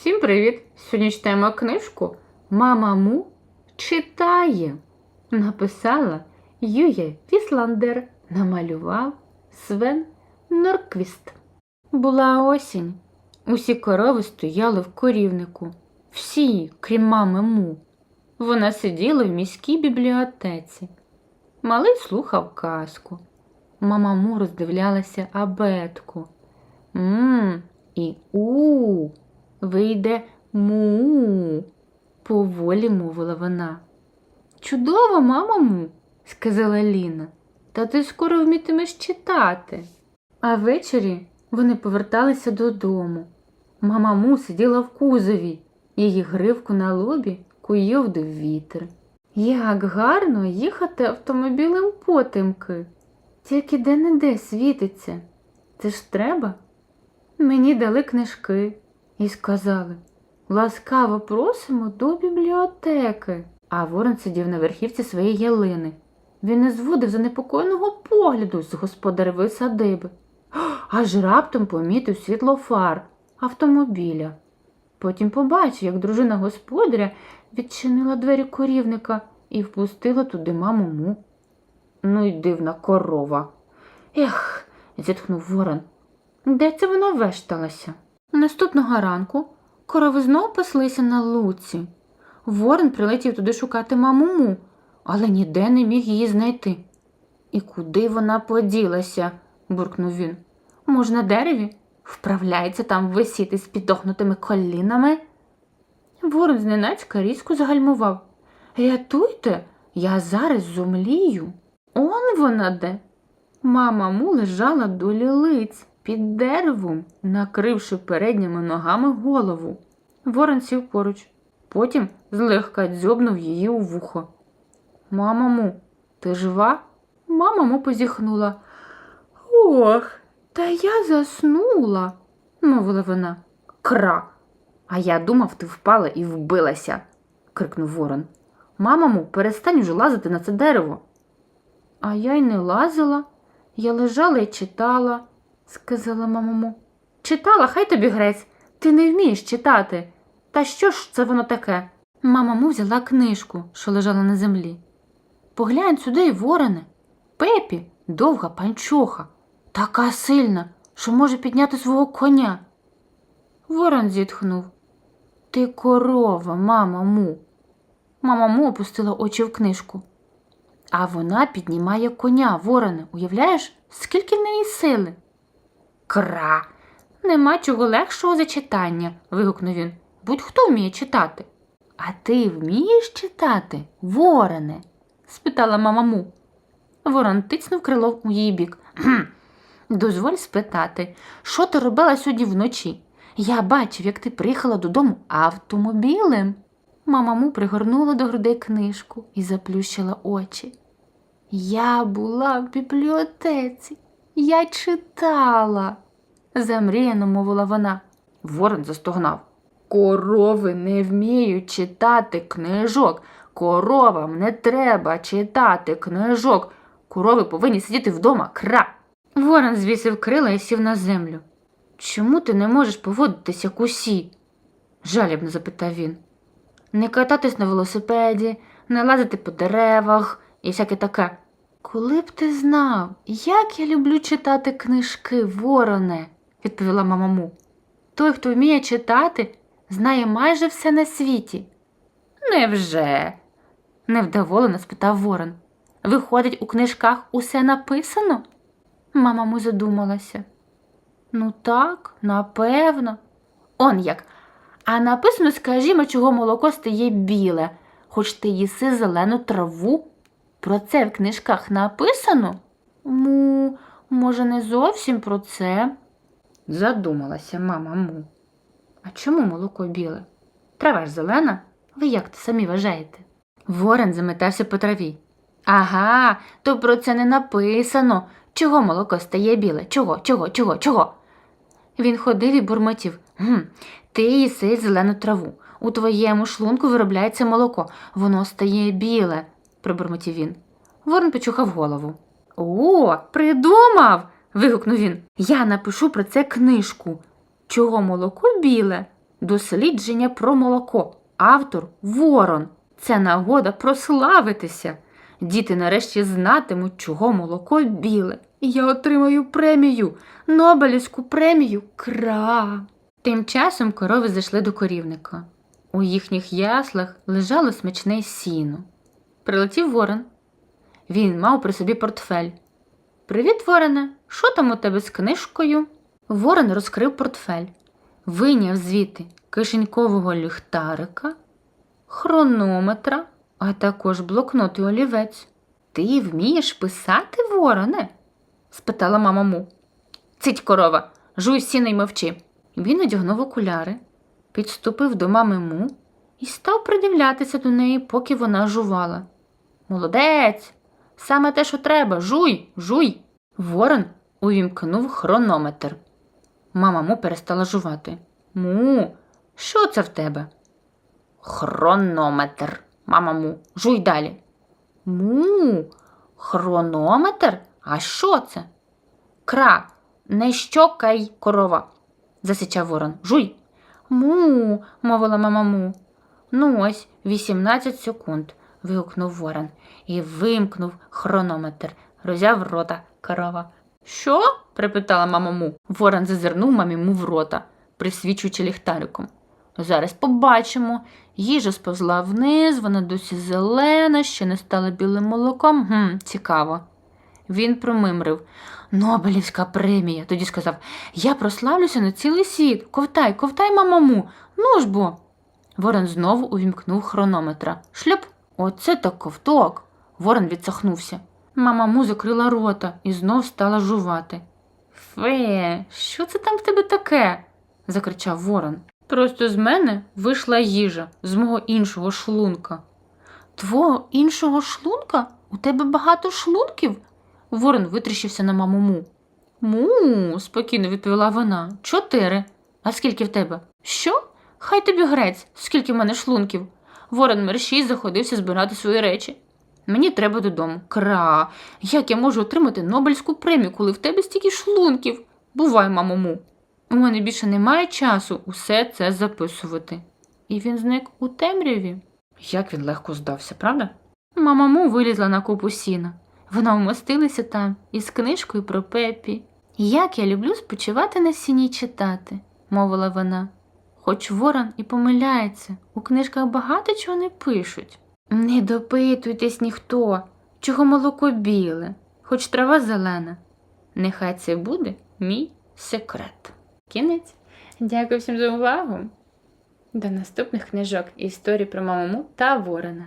Всім привіт! Сьогодні читаємо книжку Мама Му читає. Написала Ює Вісландер, намалював Свен Норквіст. Була осінь. Усі корови стояли в корівнику. Всі, крім мами Му. Вона сиділа в міській бібліотеці. Малий слухав казку. Мама Му роздивлялася абетку. М і у вийде му, поволі мовила вона. Чудово, мама му, сказала Ліна. Та ти скоро вмітимеш читати. А ввечері вони поверталися додому. Мама му сиділа в кузові, її гривку на лобі куйовдив вітер. Як гарно їхати автомобілем потемки. Тільки де-не-де світиться. Це ж треба. Мені дали книжки і сказали ласкаво просимо до бібліотеки. А ворон сидів на верхівці своєї ялини. Він не зводив занепокоєного погляду з господаревої садиби, аж раптом помітив світло фар автомобіля. Потім побачив, як дружина господаря відчинила двері корівника і впустила туди маму му. Ну й дивна корова. Ех, зітхнув ворон. Де це вона вешталася? Наступного ранку корови знов паслися на луці. Ворон прилетів туди шукати маму му, але ніде не міг її знайти. І куди вона поділася? буркнув він. Може, на дереві? Вправляється там висіти з підогнутими колінами. Ворон зненацька різко загальмував. Рятуйте, я зараз зумлію. Он вона де. Мама му лежала до лілиць під деревом, накривши передніми ногами голову. Ворон сів поруч, потім злегка дзьобнув її у вухо. Мама му, ти жива? Мама му позіхнула. Ох, та я заснула, мовила вона. Кра. А я думав, ти впала і вбилася, крикнув ворон. Мамаму, перестань уже лазити на це дерево. А я й не лазила. Я лежала і читала, сказала мамаму. Читала, хай тобі грець, ти не вмієш читати. Та що ж це воно таке? Мамаму взяла книжку, що лежала на землі. Поглянь сюди, вороне. Пепі, довга панчоха, така сильна, що може підняти свого коня. Ворон зітхнув. Ти корова, мама му. Мама му опустила очі в книжку. А вона піднімає коня, вороне, уявляєш, скільки в неї сили? Кра. Нема чого легшого за читання, вигукнув він. Будь-хто вміє читати. А ти вмієш читати, вороне? спитала мама му. Ворон тицнув крилом у її бік. «Кхм. Дозволь спитати, що ти робила сьогодні вночі? Я бачив, як ти приїхала додому автомобілем. Мама му пригорнула до грудей книжку і заплющила очі. Я була в бібліотеці, я читала, замріяно мовила вона. Ворон застогнав. Корови не вміють читати книжок. Коровам не треба читати книжок. Корови повинні сидіти вдома кра. Ворон звісив крила і сів на землю. Чому ти не можеш поводитись як усі? жалібно запитав він. Не кататись на велосипеді, не лазити по деревах і всяке таке. Коли б ти знав, як я люблю читати книжки, вороне, відповіла мама му. Той, хто вміє читати, знає майже все на світі. Невже? невдоволено спитав ворон. Виходить, у книжках усе написано? Мама му задумалася. Ну так, напевно. Он як. А написано, скажімо, чого молоко стає біле, хоч ти їси зелену траву. Про це в книжках написано? Му, може, не зовсім про це? Задумалася мама му. А чому молоко біле? Трава ж зелена? Ви як то самі вважаєте? Ворон заметався по траві. Ага, то про це не написано. Чого молоко стає біле? Чого, чого, чого, чого? Він ходив і бурмотів. Гм, ти їси зелену траву. У твоєму шлунку виробляється молоко, воно стає біле, пробурмотів він. Ворон почухав голову. О, придумав. вигукнув він. Я напишу про це книжку. Чого молоко біле? Дослідження про молоко. Автор Ворон. Це нагода прославитися. Діти нарешті знатимуть, чого молоко біле. Я отримаю премію, Нобелівську премію Кра. Тим часом корови зайшли до корівника. У їхніх яслах лежало смачне сіно. Прилетів ворон. Він мав при собі портфель. Привіт, вороне, що там у тебе з книжкою? Ворон розкрив портфель, вийняв звідти кишенькового ліхтарика, хронометра, а також блокнот і олівець. Ти вмієш писати, вороне? спитала мама му. Цить корова, жуй сіно й мовчи. Він одягнув окуляри, підступив до мами му і став придивлятися до неї, поки вона жувала. Молодець! Саме те, що треба. Жуй, жуй. Ворон увімкнув хронометр. Мама му перестала жувати. Му, що це в тебе? Хронометр. Мама му, жуй далі. Му, хронометр? А що це? Кра, не щокай корова, засичав ворон. Жуй. Му, мовила мама му. Ну ось, 18 секунд, вигукнув ворон і вимкнув хронометр, розяв рота корова. Що? припитала мама му. Ворон зазирнув мамі му в рота, присвічуючи ліхтариком. Зараз побачимо. Їжа сповзла вниз, вона досі зелена, ще не стала білим молоком. Гм, цікаво. Він промимрив. Нобелівська премія. Тоді сказав Я прославлюся на цілий світ. Ковтай, ковтай, мамаму. Ну ж бо. Ворон знову увімкнув хронометра. Шльоп. Оце так ковток. Ворон відсахнувся. Мама му закрила рота і знов стала жувати. Фе, що це там в тебе таке? закричав ворон. Просто з мене вийшла їжа з мого іншого шлунка. Твого іншого шлунка? У тебе багато шлунків? Ворон витріщився на маму му. Му, спокійно відповіла вона. Чотири. А скільки в тебе? Що? Хай тобі грець, скільки в мене шлунків. Ворон мерщій заходився збирати свої речі. Мені треба додому. Кра, як я можу отримати Нобельську премію, коли в тебе стільки шлунків? Бувай, мамо му. У мене більше немає часу усе це записувати. І він зник у темряві. Як він легко здався, правда? Мама му вилізла на купу сіна. Вона вмостилася там із книжкою про Пепі. Як я люблю спочивати на сіні читати, мовила вона. Хоч ворон і помиляється, у книжках багато чого не пишуть. Не допитуйтесь ніхто, чого молоко біле, хоч трава зелена. Нехай це буде мій секрет. Кінець. Дякую всім за увагу. До наступних книжок історій про маму та ворона.